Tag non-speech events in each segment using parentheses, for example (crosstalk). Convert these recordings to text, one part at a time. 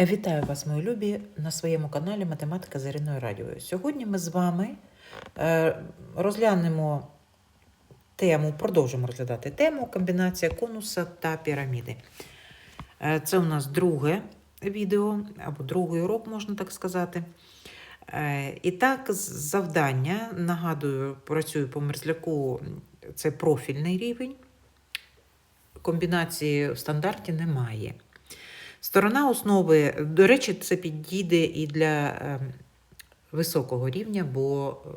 Вітаю вас, мої любі, на своєму каналі Математика з Іриною Радіою. Сьогодні ми з вами е, розглянемо тему, продовжимо розглядати тему комбінація конуса та піраміди. Е, Це у нас друге відео або другий урок, можна так сказати. Е, І так, завдання, нагадую, працюю по мерзляку, це профільний рівень. Комбінації в стандарті немає. Сторона основи, до речі, це підійде і для е, високого рівня, бо е,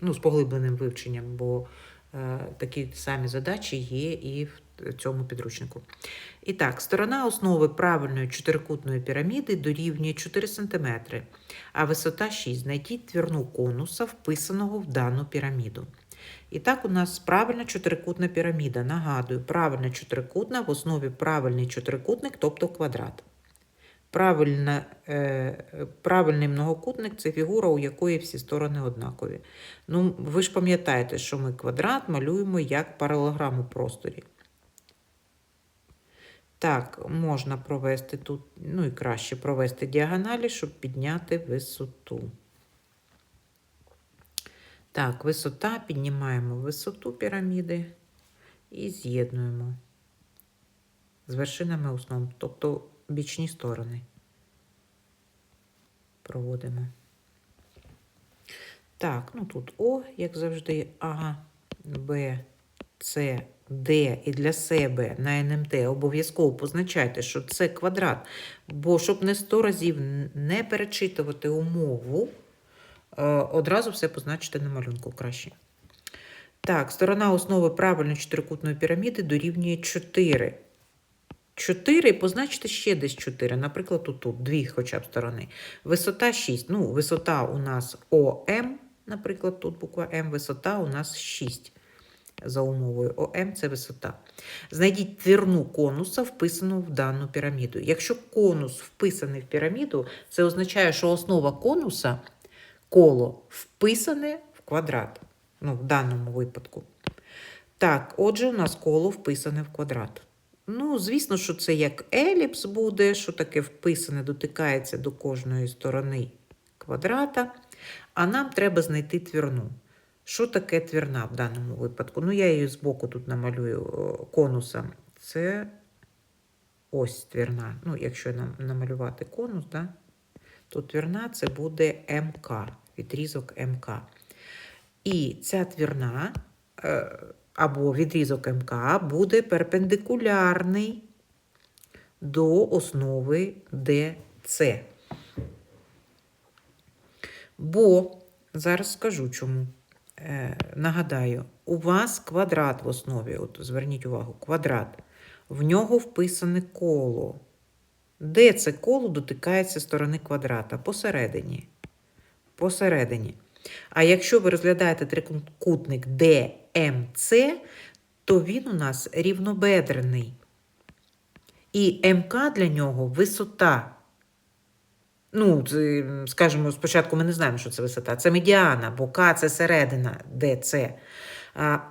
ну, з поглибленим вивченням, бо е, такі самі задачі є і в цьому підручнику. І так, сторона основи правильної чотирикутної піраміди дорівнює 4 см, а висота 6. Знайдіть твірну конуса, вписаного в дану піраміду. І так, у нас правильна чотирикутна піраміда. Нагадую, правильна чотирикутна в основі правильний чотирикутник, тобто квадрат. Правильна, е, правильний многокутник це фігура, у якої всі сторони однакові. Ну, ви ж пам'ятаєте, що ми квадрат малюємо як паралограм у просторі. Так, можна провести тут, ну і краще провести діагоналі, щоб підняти висоту. Так, висота, піднімаємо висоту піраміди і з'єднуємо з вершинами основ, тобто бічні сторони. Проводимо. Так, ну тут О, як завжди, А, Б, С, Д і для себе на НМТ обов'язково позначайте, що це квадрат, бо щоб не 100 разів не перечитувати умову, одразу все позначити на малюнку краще. Так, сторона основи правильної чотирикутної піраміди дорівнює 4. 4 позначте ще десь 4, наприклад, тут, дві хоча б сторони. Висота 6. Ну, висота у нас ОМ, наприклад, тут буква М, висота у нас 6 за умовою ОМ це висота. Знайдіть твірну конуса, вписану в дану піраміду. Якщо конус вписаний в піраміду, це означає, що основа конуса коло вписане в квадрат. Ну, в даному випадку. Так, отже, у нас коло вписане в квадрат. Ну, звісно, що це як еліпс буде, що таке вписане, дотикається до кожної сторони квадрата. А нам треба знайти твірну. Що таке твірна в даному випадку? Ну, я її збоку тут намалюю конусом. Це ось твірна. Ну, якщо намалювати конус, да, то твірна це буде МК, відрізок МК. І ця твірна е, або відрізок МК буде перпендикулярний до основи ДЦ. Бо, зараз скажу чому. Е, нагадаю, у вас квадрат в основі, от зверніть увагу, квадрат. В нього вписане коло. Де це коло дотикається сторони квадрата? Посередині. Посередині. А якщо ви розглядаєте трикутник ДМЦ, то він у нас рівнобедрений. І МК для нього висота. Ну, скажімо, спочатку ми не знаємо, що це висота. Це медіана, бо К це середина ДЦ. А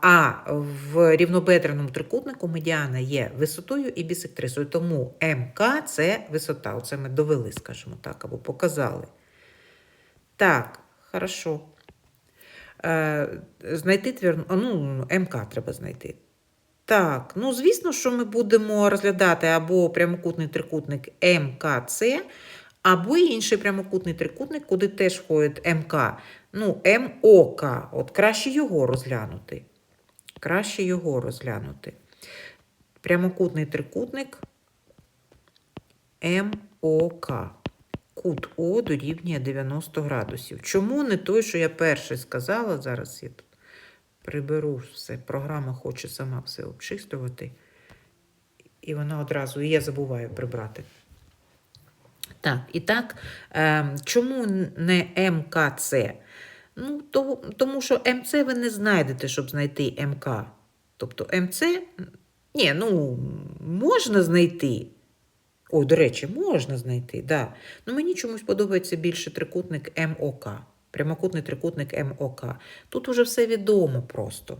а в рівнобедреному трикутнику медіана є висотою і бісектрисою. Тому МК це висота. Оце ми довели, скажімо так, або показали. Так, хорошо. Е, знайти твірну, ну, МК треба знайти. Так, ну звісно, що ми будемо розглядати або прямокутний трикутник МКЦ, або інший прямокутний трикутник, куди теж входить МК. Ну, МОК. От краще його розглянути. Краще його розглянути. Прямокутний трикутник МОК. Кут О дорівнює 90 градусів. Чому не той, що я перший сказала? Зараз я тут приберу все. Програма хоче сама все обчистувати. І вона одразу, і я забуваю прибрати. Так, і так, е, чому не МКЦ? Ну, то, тому що МЦ ви не знайдете, щоб знайти МК. Тобто МЦ, ні, ну, можна знайти. Ой, до речі, можна знайти, да. Ну, мені чомусь подобається більше трикутник МОК. Прямокутний трикутник МОК. Тут уже все відомо просто.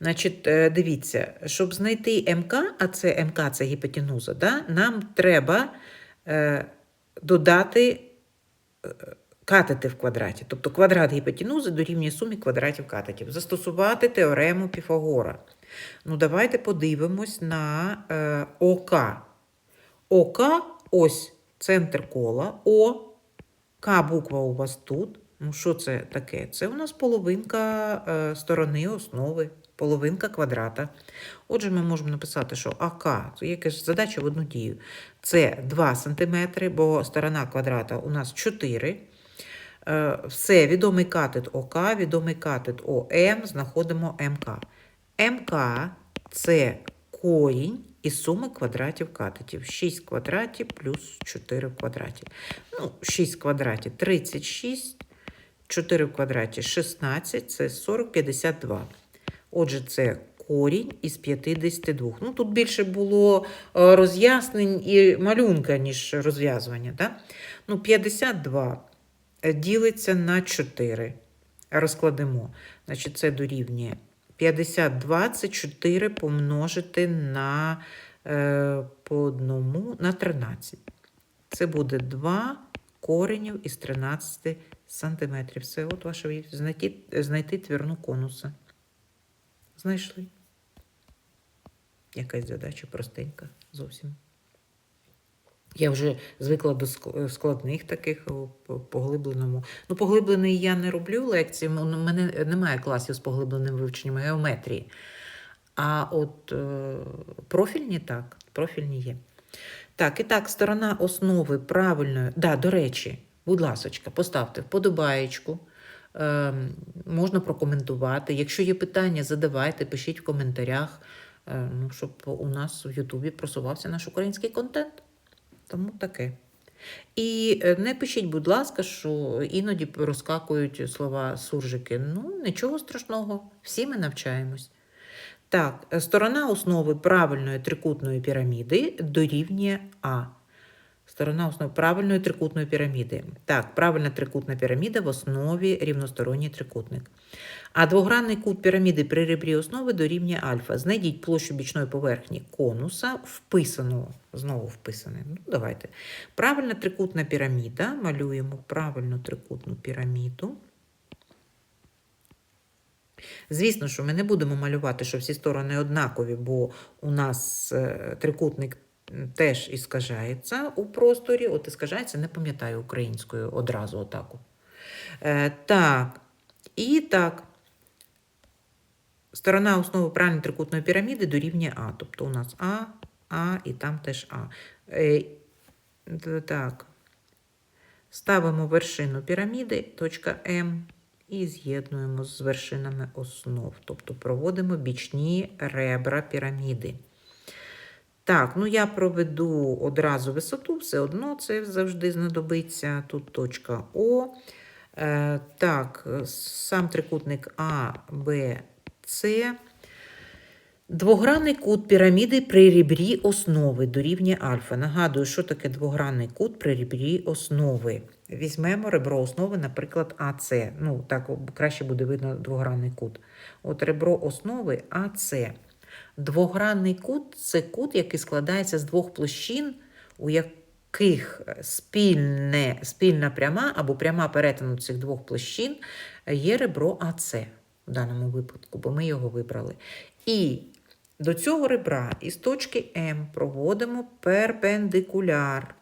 Значить, е, дивіться, щоб знайти МК, а це МК це гіпотенуза, да, нам треба е, додати е, катети в квадраті. Тобто квадрат гіпотенузи дорівнює сумі квадратів катетів. Застосувати теорему Піфагора. Ну, давайте подивимось на е, ОК. ОК ось центр кола. О. К буква у вас тут. Ну, що це таке? Це у нас половинка е, сторони основи, половинка квадрата. Отже, ми можемо написати, що АК, це якась задача в одну дію. Це 2 см, бо сторона квадрата у нас 4. Е, Все, відомий катет ОК, відомий катет ОМ, знаходимо МК. МК це корінь із суми квадратів катетів. 6 квадратів плюс 4 в квадраті. Ну, 6 квадратів 36, 4 в квадраті 16, це 40, 52. Отже, це корінь із 52. Ну, тут більше було е, роз'яснень і малюнка, ніж розв'язування. Да? Ну, 52 ділиться на 4. Розкладемо. Значить, це дорівнює 52 це 4 помножити на е, по одному на 13. Це буде 2 коренів із 13 сантиметрів. Це от ваша відповідь. знайти, знайти твірну конуса. Знайшли. Якась задача простенька зовсім. Я вже звикла до складних таких поглибленому. Ну, поглиблений я не роблю лекції, у мене немає класів з поглибленим вивченням геометрії. А от е, профільні так, профільні є. Так, і так, сторона основи правильної. Да, до речі, будь ласочка, поставте вподобаєчку. Е, можна прокоментувати. Якщо є питання, задавайте, пишіть в коментарях, е, ну, щоб у нас в Ютубі просувався наш український контент. Тому таке. І е, не пишіть, будь ласка, що іноді розкакують слова суржики. Ну, нічого страшного, всі ми навчаємось. Так, е, сторона основи правильної трикутної піраміди дорівнює А. Сторона основи правильної трикутної піраміди. Так, правильна трикутна піраміда в основі рівносторонній трикутник. А двогранний кут піраміди при ребрі основи дорівнює альфа. Знайдіть площу бічної поверхні конуса, вписаного. Знову вписане. Ну, давайте. Правильна трикутна піраміда. Малюємо правильну трикутну піраміду. Звісно, що ми не будемо малювати, що всі сторони однакові, бо у нас е, трикутник теж іскажається у просторі. От іскажається, не пам'ятаю українською одразу отаку. Е, так, і так. Сторона основи правильної трикутної піраміди дорівнює А. Тобто у нас А, А і там теж А. Е, так. Ставимо вершину піраміди, точка М, і з'єднуємо з вершинами основ. Тобто проводимо бічні ребра піраміди. Так, ну я проведу одразу висоту, все одно це завжди знадобиться. Тут точка О. Е, так, сам трикутник А, Б, С. Двогранний кут піраміди при ребрі основи дорівнює альфа. Нагадую, що таке двогранний кут при ребрі основи. Візьмемо ребро основи, наприклад, АС. Ну, так краще буде видно двогранний кут. От ребро основи АС. Двогранний кут це кут, який складається з двох площин, у яких спільне, спільна пряма або пряма перетину цих двох площин є ребро АС в даному випадку, бо ми його вибрали. І до цього ребра із точки М проводимо перпендикуляр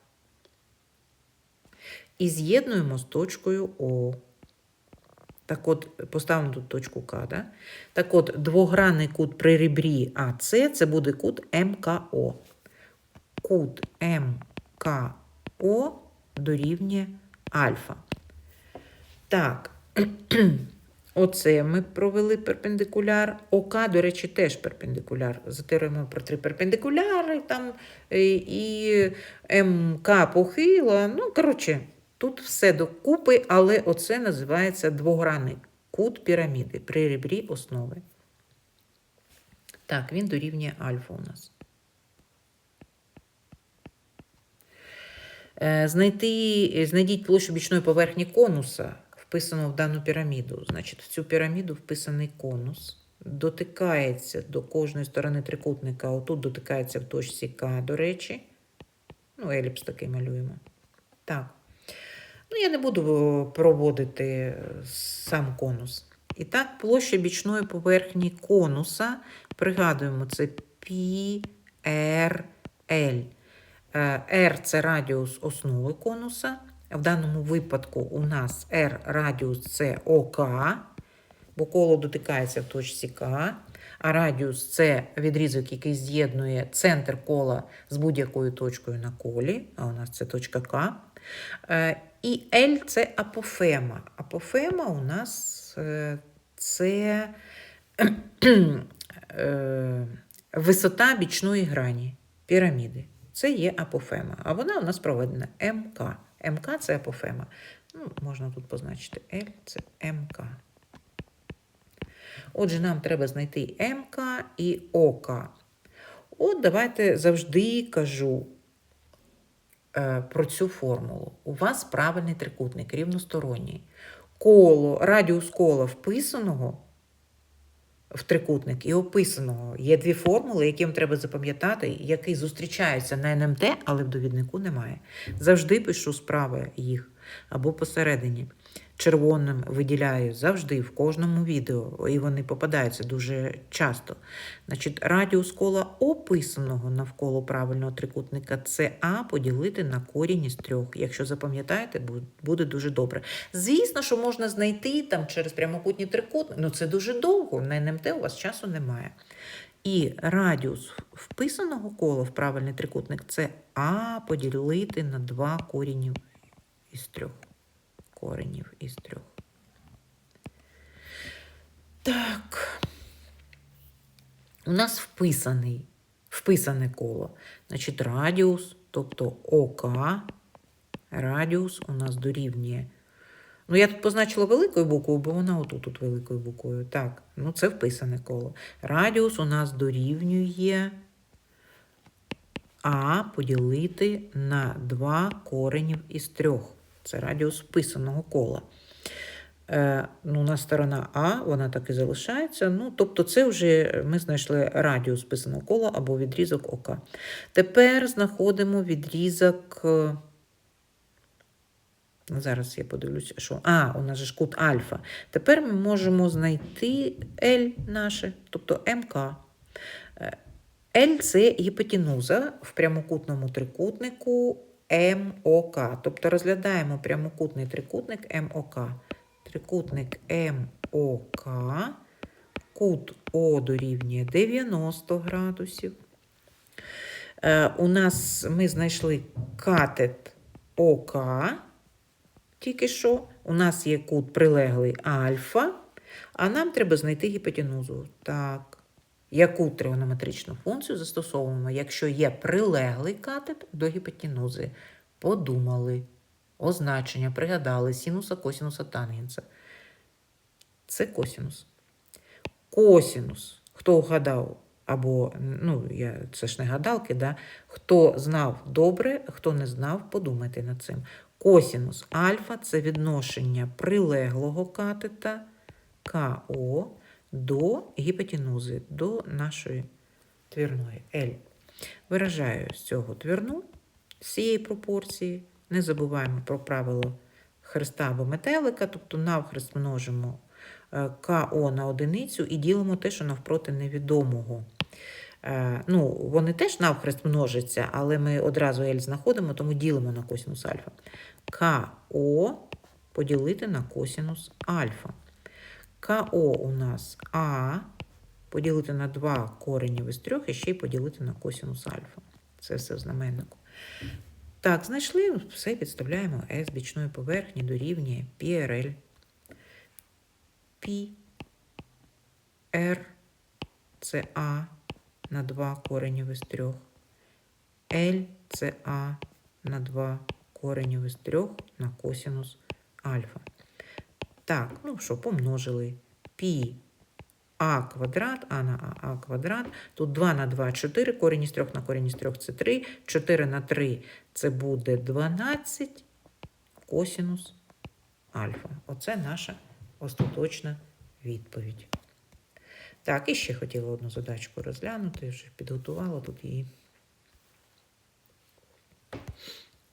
і з'єднуємо з точкою О. Так от, поставимо тут точку К. Да? Так от, двогранний кут при ребрі АС це буде кут МКО. Кут МКО дорівнює альфа. Так, (clears throat) оце ми провели перпендикуляр. ОК, до речі, теж перпендикуляр. За про три перпендикуляри там е, і МК похила. Ну, коротше, тут все докупи, але оце називається двогранний кут піраміди при ребрі основи. Так, він дорівнює альфа у нас. Е, Знайти, знайдіть площу бічної поверхні конуса, вписаного в дану піраміду. Значить, в цю піраміду вписаний конус. Дотикається до кожної сторони трикутника. Отут дотикається в точці К, до речі. Ну, еліпс такий малюємо. Так. Ну, я не буду проводити е, сам конус. І так, площа бічної поверхні конуса, пригадуємо, це π, r. Е, R – це радіус основи конуса. В даному випадку у нас R радіус це ОК, бо коло дотикається в точці К. А радіус це відрізок, який з'єднує центр кола з будь-якою точкою на колі. А у нас це точка К. Е, І L це апофема. Апофема у нас е, це (clears throat) е, висота бічної грані піраміди. Це є апофема. А вона у нас проведена МК. МК це апофема. Ну, можна тут позначити L це МК. Отже, нам треба знайти МК і ОК. От давайте завжди кажу про цю формулу. У вас правильний трикутник, рівносторонній. Коло, радіус кола вписаного в трикутник і описаного. Є дві формули, які вам треба запам'ятати, які зустрічаються на НМТ, але в довіднику немає. Завжди пишу справи їх або посередині. Червоним виділяю завжди в кожному відео, і вони попадаються дуже часто. Значить, радіус кола описаного навколо правильного трикутника це А поділити на корінь із трьох. Якщо запам'ятаєте, буде дуже добре. Звісно, що можна знайти там через прямокутні трикутники, ну це дуже довго. На НМТ у вас часу немає. І радіус вписаного кола в правильний трикутник це А поділити на 2 корінів із трьох. Коренів із трьох. Так. У нас вписаний, вписане коло. Значить, радіус, тобто ОК, радіус у нас дорівнює. Ну, я тут позначила великою буквою, бо вона отут тут великою буквою. Так, ну це вписане коло. Радіус у нас дорівнює А поділити на 2 коренів із 3. Це радіус вписаного кола. Е, ну, у нас сторона А, вона так і залишається. Ну, тобто, це вже ми знайшли радіус вписаного кола або відрізок ОК. Тепер знаходимо відрізок. е, Зараз я подивлюся, що. А, у нас же ж кут альфа. Тепер ми можемо знайти L наше, тобто МК. Е, L це гіпотенуза в прямокутному трикутнику МОК. Тобто розглядаємо прямокутний трикутник МОК. Трикутник МОК. Кут О дорівнює 90 градусів. Е, у нас ми знайшли катет ОК. Тільки що у нас є кут прилеглий альфа, а нам треба знайти гіпотенузу. Так. Яку тригонометричну функцію застосовуємо, якщо є прилеглий катет до гіпотенузи? Подумали. Означення, пригадали синуса, косінуса, тангенса. Це косінус. Косінус. Хто вгадав, або, ну, я, це ж не гадалки, да? хто знав добре, хто не знав, подумайте над цим. Косінус альфа це відношення прилеглого катета КО до гіпотенузи, до нашої твірної L. Виражаю з цього твірну, з цієї пропорції. Не забуваємо про правило хреста або метелика, тобто навхрест множимо е, КО на одиницю і ділимо те, що навпроти невідомого. Е, Ну, вони теж навхрест множаться, але ми одразу L знаходимо, тому ділимо на косинус альфа. КО поділити на косинус альфа. КО у нас А поділити на 2 коренів із 3 і ще й поділити на косинус альфа. Це все в знаменнику. Так, знайшли, все підставляємо S бічної поверхні дорівнює PRL. Пі R це А на 2 коренів із 3. L це А на 2 коренів із 3 на косинус альфа. Так, ну що, помножили. Пі а квадрат, а на а, а квадрат. Тут 2 на 2 – 4, корінь із 3 на корінь із 3 – це 3, 4 на 3 – це буде 12 косінус альфа. Оце наша остаточна відповідь. Так, і ще хотіла одну задачку розглянути, вже підготувала тут її.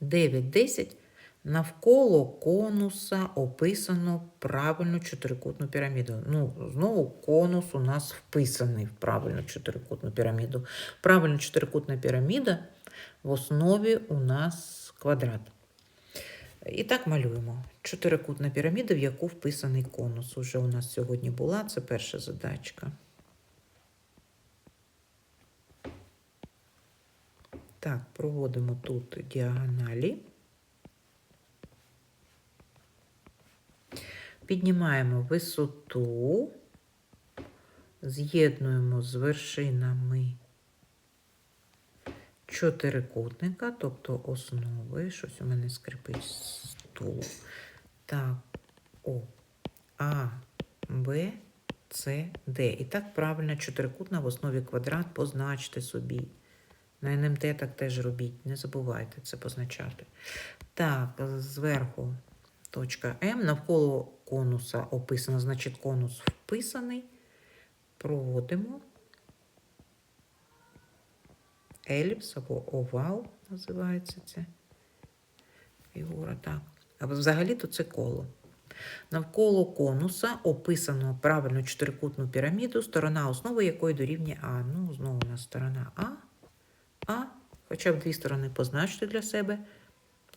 9, 10. Навколо конуса описано правильну чотирикутну піраміду. Ну, знову конус у нас вписаний в правильну чотирикутну піраміду. Правильна чотирикутна піраміда в основі у нас квадрат. І так малюємо. Чотирикутна піраміда, в яку вписаний конус. Уже у нас сьогодні була, це перша задачка. Так, проводимо тут діагоналі. Піднімаємо висоту, з'єднуємо з вершинами чотирикутника, тобто основи. Щось у мене скрипить стул. Так, О, А, Б, С, Д. І так правильно чотирикутна в основі квадрат позначте собі. На НМТ так теж робіть, не забувайте це позначати. Так, зверху точка М. Навколо конуса описано, значить конус вписаний. Проводимо. Еліпс або овал називається це. Фігура, так. Взагалі-то це коло. Навколо конуса описано правильну чотирикутну піраміду, сторона основи якої дорівнює А. Ну, знову у нас сторона А. А, хоча б дві сторони позначте для себе.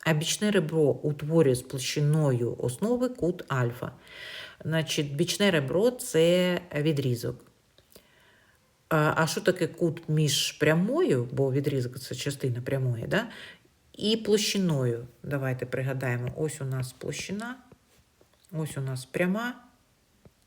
А бічне ребро утворює з площиною основи кут альфа. Значить, бічне ребро це відрізок. А що таке кут між прямою, бо відрізок це частина прямої, да? і площиною. Давайте пригадаємо, ось у нас площина, ось у нас пряма,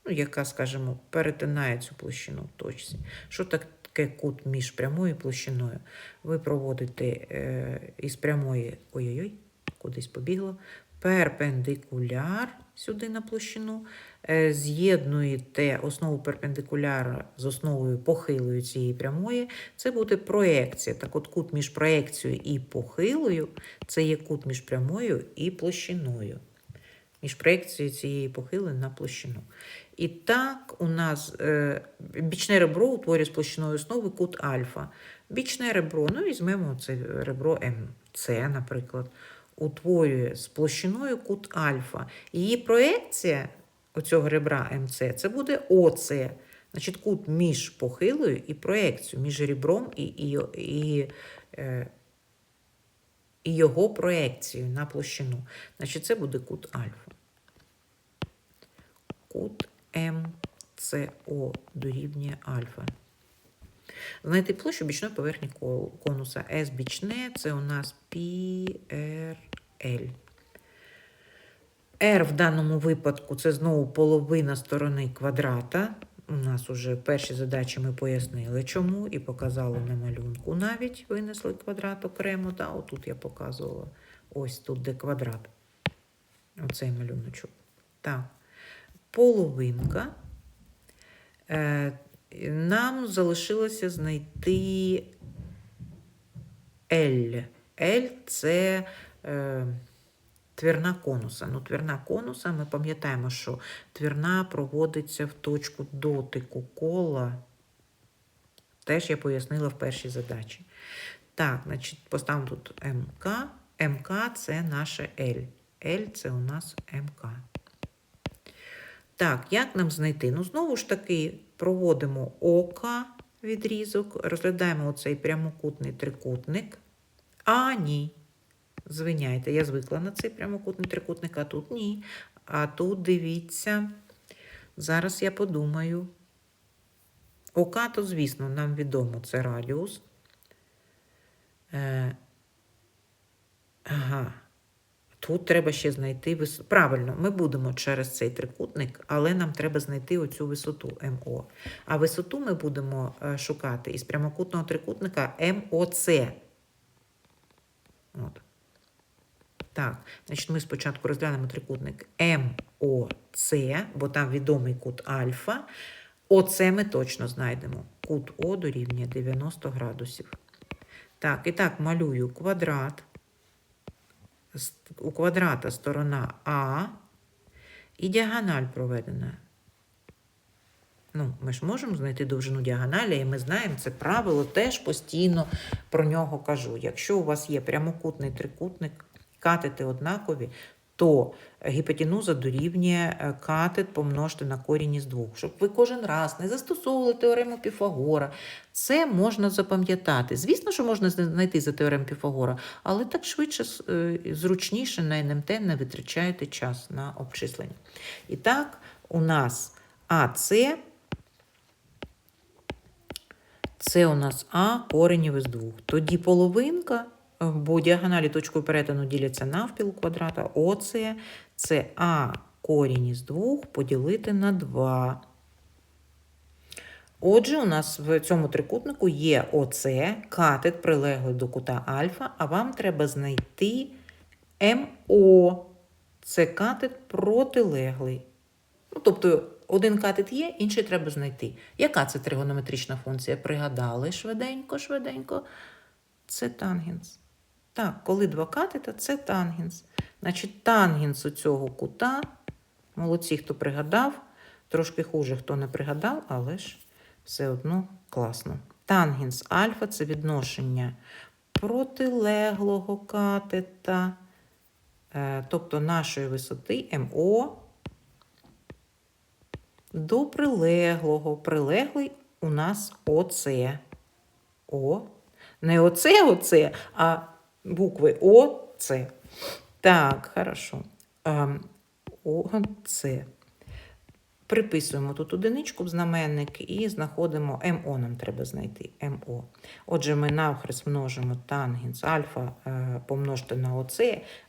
ну, яка, скажімо, перетинає цю площину в точці. Що таке кут між прямою і площиною? Ви проводите е, із прямої ой-ой-ой, кудись побігло, перпендикуляр сюди на площину, е, з'єднуєте основу перпендикуляра з основою похилою цієї прямої, це буде проекція. Так от кут між проекцією і похилою це є кут між прямою і площиною. Між проекцією цієї похили на площину. І так у нас е, бічне ребро утворює з площиною основи кут альфа. Бічне ребро, ну візьмемо це ребро МЦ, наприклад, утворює з площиною кут альфа. Її проекція оцього ребра МЦ це буде ОЦ. Значить, кут між похилою і проекцією, між ребром і, і, і, е, і його проекцією на площину. Значить, це буде кут альфа. Кут МЦО дорівнює альфа. Знайти площу бічної поверхні конуса. S бічне це у нас PRL. R в даному випадку це знову половина сторони квадрата. У нас уже в першій задачі ми пояснили, чому, і показали на малюнку. Навіть винесли квадрат окремо. Да? Отут я показувала. Ось тут, де квадрат. Оцей малюночок. Так. Половинка. Е, нам залишилося знайти L. L це твірна конуса. Ну, твірна конуса, ми пам'ятаємо, що твірна проводиться в точку дотику кола. Теж я пояснила в першій задачі. Так, значить, поставимо тут МК. МК це наше L. L це у нас МК. Так, як нам знайти? Ну, знову ж таки, проводимо ока відрізок, розглядаємо оцей прямокутний трикутник. А, ні. Звиняйте, я звикла на цей прямокутний трикутник, а тут ні. А тут дивіться, зараз я подумаю. Ока, то, звісно, нам відомо, це радіус. Е, ага. Тут треба ще знайти висоту. Правильно, ми будемо через цей трикутник, але нам треба знайти оцю висоту МО. А висоту ми будемо е, шукати із прямокутного трикутника МОЦ. От. Так, значить, ми спочатку розглянемо трикутник МОЦ, бо там відомий кут альфа. Оце ми точно знайдемо. Кут О дорівнює 90 градусів. Так, і так, малюю квадрат. У квадрата сторона А і діагональ проведена. Ну, ми ж можемо знайти довжину діагоналі, і ми знаємо це правило, теж постійно про нього кажу. Якщо у вас є прямокутний трикутник, катети однакові, то гіпотенуза дорівнює е, катет помножити на корінь із двох. Щоб ви кожен раз не застосовували теорему Піфагора, це можна запам'ятати. Звісно, що можна знайти за теорему Піфагора, але так швидше, е, зручніше на НМТ не витрачаєте час на обчислення. І так, у нас АЦ це у нас А коренів із двох. Тоді половинка, бо діагоналі точкою перетину діляться навпіл квадрата. ОЦ це А корінь із двох поділити на 2. Отже, у нас в цьому трикутнику є ОЦ, катет прилеглий до кута альфа, а вам треба знайти МО. Це катет протилеглий. Ну, тобто один катет є, інший треба знайти. Яка це тригонометрична функція? Пригадали швиденько, швиденько. Це тангенс. Так, коли два катета, це тангенс. Значить, тангенс у цього кута. Молодці, хто пригадав. Трошки хуже, хто не пригадав, але ж все одно класно. Тангенс альфа це відношення протилеглого катета, е, тобто нашої висоти МО до прилеглого. Прилеглий у нас ОЦ. О. Не оце, оце, а букви ОЦ. Так, хорошо. Ем, ОЦ. Приписуємо тут одиничку в знаменник і знаходимо МО нам треба знайти. МО. Отже, ми навхрест множимо тангенс альфа е, помножити на ОЦ.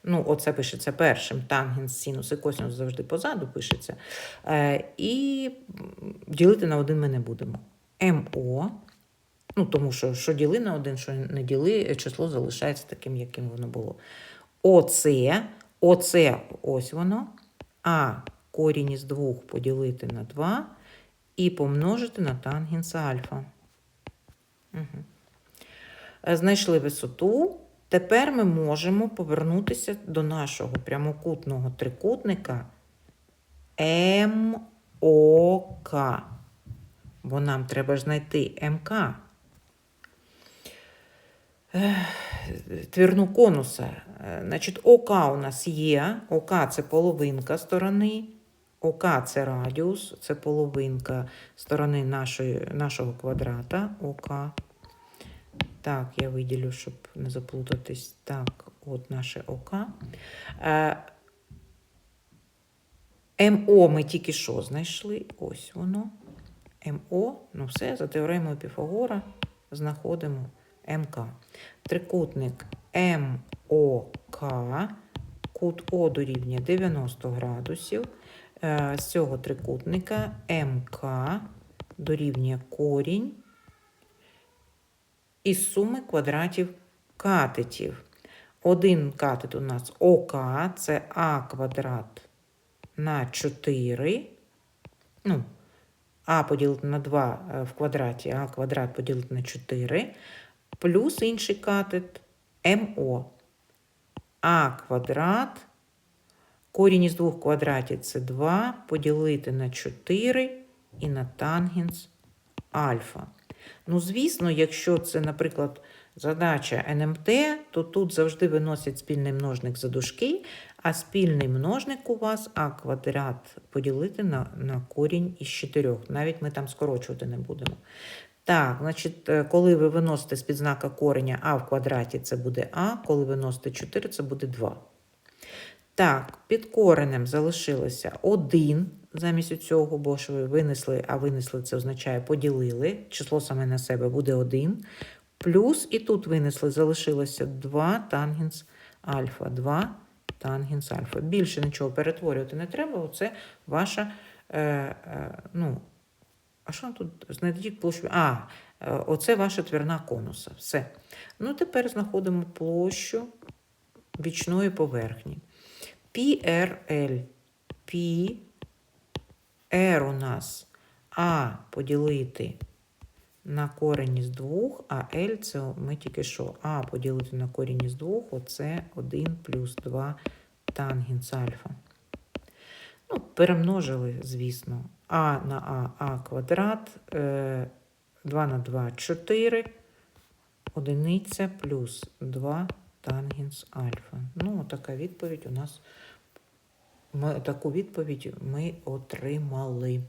Ну, оце пишеться першим, тангенс, синус і косинус завжди позаду пишеться. Е, і ділити на один ми не будемо. МО. Ну, тому що що діли на один, що не діли, число залишається таким, яким воно було. ОЦ, ОЦ, ось воно. А корінь із двох поділити на 2 і помножити на тангенс альфа. Угу. Знайшли висоту. Тепер ми можемо повернутися до нашого прямокутного трикутника МОК. Бо нам треба ж знайти МК. Твірну конуса. Значить, ОК у нас є. ОК це половинка сторони. ОК це радіус, це половинка сторони нашої, нашого квадрата. ОК. Так, я виділю, щоб не заплутатись. Так, от наше ОК. МО ми тільки що знайшли. Ось воно. МО, ну все, за теоремою Піфагора знаходимо МК. Трикутник МОК, кут О дорівнює 90 градусів. З цього трикутника МК дорівнює корінь із суми квадратів катетів. Один катет у нас ОК, це А квадрат на 4. Ну, А поділити на 2 в квадраті, А квадрат поділити на 4, плюс інший катет МО. А квадрат Корінь із двох квадратів це 2, поділити на 4 і на тангенс альфа. Ну, звісно, якщо це, наприклад, задача НМТ, то тут завжди виносять спільний множник за дужки, а спільний множник у вас А квадрат поділити на, на корінь із 4. Навіть ми там скорочувати не будемо. Так, значить, коли ви виносите з-під знака кореня А в квадраті, це буде А, коли виносите 4, це буде 2. Так, під коренем залишилося 1 замість цього, бо ж ви винесли, а винесли це означає поділили. Число саме на себе буде 1. Плюс і тут винесли, залишилося 2 тангенс альфа. 2 тангенс альфа. Більше нічого перетворювати не треба. Оце ваша. Е, е, ну, А що тут? Знайдіть площу. А, е, оце ваша твірна конуса. Все. Ну, тепер знаходимо площу бічної поверхні. PRL. P, R у нас А поділити на корінь із двох, а L це ми тільки що А поділити на корінь із двох, оце 1 плюс 2 тангенс альфа. Ну, перемножили, звісно. А на а, а квадрат, е, 2 на 2 4, одиниця плюс 2 тангенс альфа. Ну, така відповідь у нас. Ми, таку відповідь ми отримали.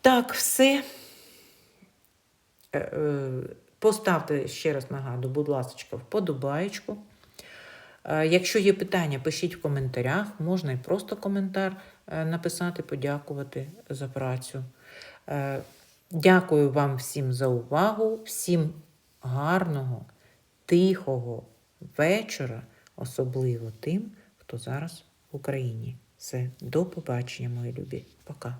Так, все. Е, е, Поставте ще раз нагадую, будь ласка, вподобаєчку. Е, Якщо є питання, пишіть в коментарях. Можна і просто коментар е, написати, подякувати за працю. Е, Дякую вам всім за увагу, всім гарного, тихого вечора, особливо тим, хто зараз в Україні. Все, до побачення, мої любі. Пока.